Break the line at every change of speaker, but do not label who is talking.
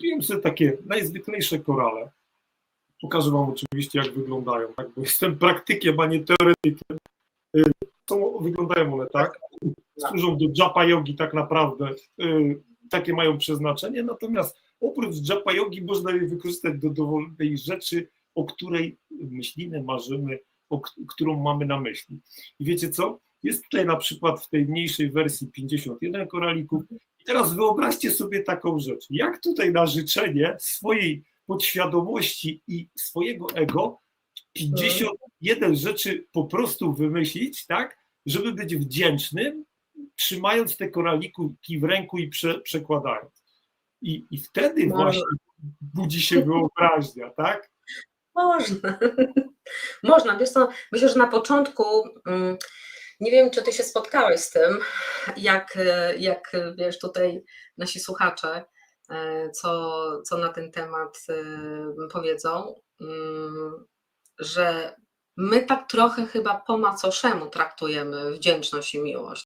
kupiłem sobie takie najzwyklejsze korale. Pokażę Wam oczywiście, jak wyglądają, tak? bo jestem praktykiem, a nie teoretykiem. Y, Są, wyglądają one tak, służą do japa jogi tak naprawdę, y, takie mają przeznaczenie, natomiast oprócz japa jogi można je wykorzystać do dowolnej rzeczy, o której myślimy, marzymy, o, którą mamy na myśli. I wiecie co? Jest tutaj na przykład w tej mniejszej wersji 51 koralików. I teraz wyobraźcie sobie taką rzecz. Jak tutaj na życzenie swojej podświadomości i swojego ego 51 rzeczy po prostu wymyślić, tak, żeby być wdzięcznym, trzymając te koraliki w ręku i prze, przekładając. I, I wtedy
Można.
właśnie budzi się wyobraźnia, tak?
Można. Można. Wiesz co, myślę, że na początku, mm, nie wiem, czy ty się spotkałeś z tym, jak, jak wiesz, tutaj nasi słuchacze, e, co, co na ten temat e, powiedzą, mm, że my tak trochę chyba po macoszemu traktujemy wdzięczność i miłość.